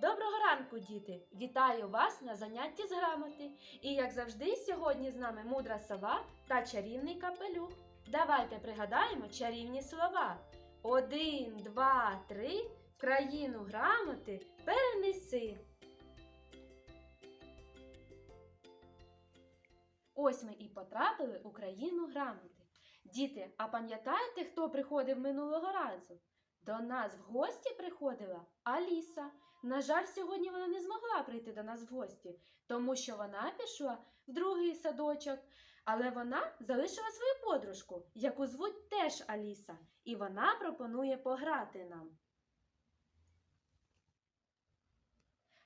Доброго ранку, діти! Вітаю вас на занятті з грамоти. І як завжди, сьогодні з нами мудра сова та чарівний капелюх. Давайте пригадаємо чарівні слова. Один, два, три. В країну грамоти перенеси. Ось ми і потрапили у країну грамоти. Діти, а пам'ятаєте, хто приходив минулого разу? До нас в гості приходила Аліса. На жаль, сьогодні вона не змогла прийти до нас в гості, тому що вона пішла в другий садочок, але вона залишила свою подружку, яку звуть теж Аліса, і вона пропонує пограти нам.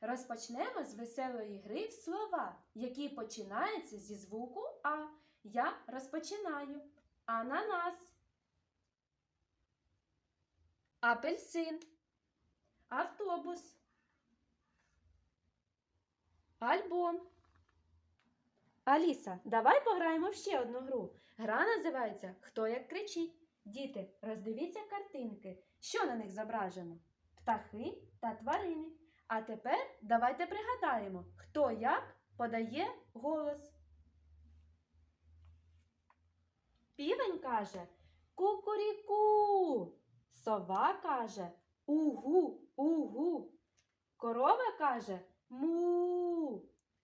Розпочнемо з веселої гри в слова, які починаються зі звуку А. Я розпочинаю. Ананас. Апельсин. Автобус. Альбом. Аліса, давай пограємо в ще одну гру. Гра називається Хто як кричить. Діти, роздивіться картинки. Що на них зображено? Птахи та тварини. А тепер давайте пригадаємо, хто як подає голос. Півень каже Кукуріку. Сова каже Угу, угу. Корова каже Му.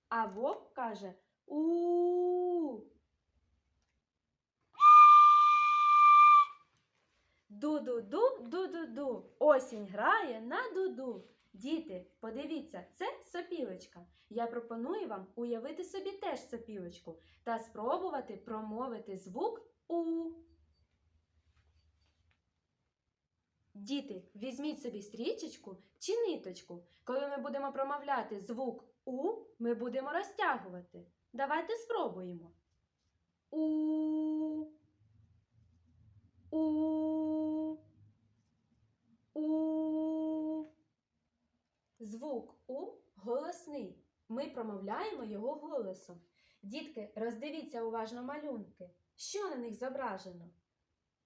А вовк каже У. Ду-ду-ду, ду-ду-ду. Осінь грає на дуду. Діти, подивіться, це сопілочка. Я пропоную вам уявити собі теж сопілочку та спробувати промовити звук У. Діти, візьміть собі стрічечку чи ниточку. Коли ми будемо промовляти звук У, ми будемо розтягувати. Давайте спробуємо. У. У. У. Звук У голосний. Ми промовляємо його голосом. Дітки, роздивіться уважно малюнки. Що на них зображено?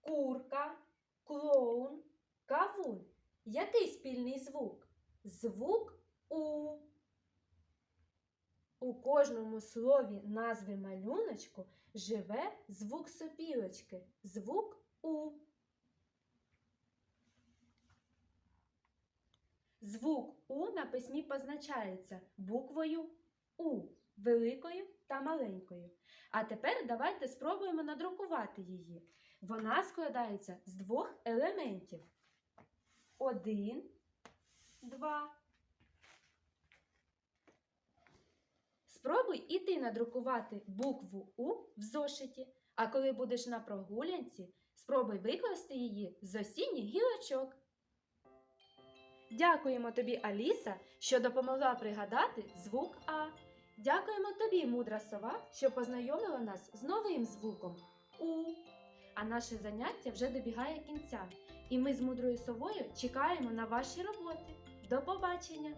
Курка, клоун, кавун. Який спільний звук? Звук У. У кожному слові назви малюночку живе звук сопілочки, звук У. Звук У на письмі позначається буквою У, великою та маленькою. А тепер давайте спробуємо надрукувати її. Вона складається з двох елементів. Один, два. Спробуй і ти надрукувати букву У в зошиті. А коли будеш на прогулянці, спробуй викласти її з осінніх гілочок. Дякуємо тобі, Аліса, що допомогла пригадати звук А. Дякуємо тобі, мудра сова, що познайомила нас з новим звуком У. А наше заняття вже добігає кінця, і ми з мудрою совою чекаємо на ваші роботи. До побачення!